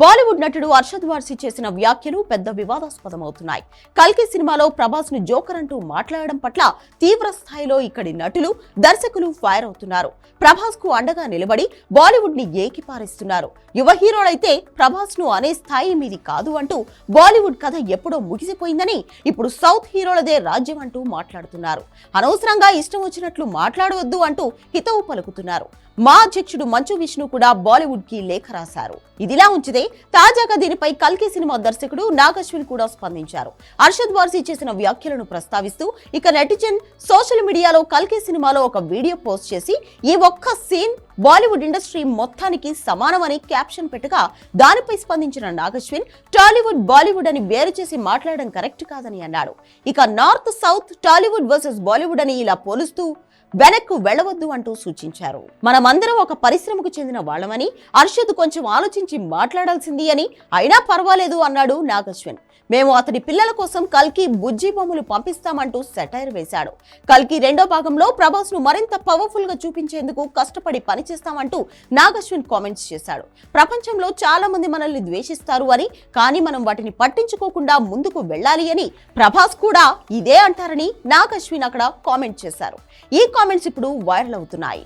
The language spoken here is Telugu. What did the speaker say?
బాలీవుడ్ నటుడు అర్షద్ వార్సి చేసిన వ్యాఖ్యలు పెద్ద వివాదాస్పదమవుతున్నాయి. కల్కి సినిమాలో ప్రభాస్ను జోకర్ అంటూ మాట్లాడడం పట్ల తీవ్ర స్థాయిలో ఇక్కడి నటులు దర్శకులు ఫైర్ అవుతున్నారు. ప్రభాస్కు అండగా నిలబడి బాలీవుడ్ని ఏకిపారిస్తున్నారు. యువ హీరోలైతే ప్రభాస్ను అనే స్థాయి మీది కాదు అంటూ బాలీవుడ్ కథ ఎప్పుడో ముగిసిపోయిందని ఇప్పుడు సౌత్ హీరోలదే రాజ్యం అంటూ మాట్లాడుతున్నారు. అనవసరంగా ఇష్టం వచ్చినట్లు మాట్లాడవద్దు అంటూ హితవు పలుకుతున్నారు. మా అధ్యక్షుడు మంచు విష్ణు కూడా బాలీవుడ్కి లేఖ రాశారు. ఇదిలా ఉంచితే తాజాగా దీనిపై కల్కి సినిమా దర్శకుడు నాగశ్విన్ కూడా స్పందించారు. అర్షద్ వార్సీ చేసిన వ్యాఖ్యలను ప్రస్తావిస్తూ ఇక నెటిజన్ సోషల్ మీడియాలో కల్కి సినిమాలో ఒక వీడియో పోస్ట్ చేసి ఈ ఒక్క సీన్ బాలీవుడ్ ఇండస్ట్రీ మొత్తానికి సమానమని క్యాప్షన్ పెట్టగా దానిపై స్పందించిన నాగశ్విన్ టాలీవుడ్ బాలీవుడ్ అని వేరు చేసి మాట్లాడడం కరెక్ట్ కాదని అన్నాడు. ఇక north south Tollywood versus Bollywood అని ఇలా పోలుస్తూ వెనక్కు వెళ్ళవద్దు అంటూ సూచించారు. మనమందరం ఒక పరిశ్రమకు చెందిన వాళ్ళమని అర్షద్ కొంచెం ఆలోచించి మాట్లాడాల్సింది అని అయినా పర్వాలేదు అన్నాడు నాగశ్విన్. మేము అతడి పిల్లల కోసం కల్కి బుజ్జి బొమ్మలు పంపిస్తామంటూ సెటైర్ వేశాడు. కల్కి రెండో భాగంలో ప్రభాస్ను మరింత పవర్ఫుల్గా చూపించేందుకు కష్టపడి పనిచేస్తామంటూ నాగశ్విన్ కామెంట్స్ చేశాడు. ప్రపంచంలో చాలా మంది మనల్ని ద్వేషిస్తారు అని కానీ మనం వాటిని పట్టించుకోకుండా ముందుకు వెళ్ళాలి అని ప్రభాస్ కూడా ఇదే అంటారని నాగశ్విన్ అక్కడ కామెంట్ చేశారు. ఈ కామెంట్స్ ఇప్పుడు వైరల్ అవుతున్నాయి.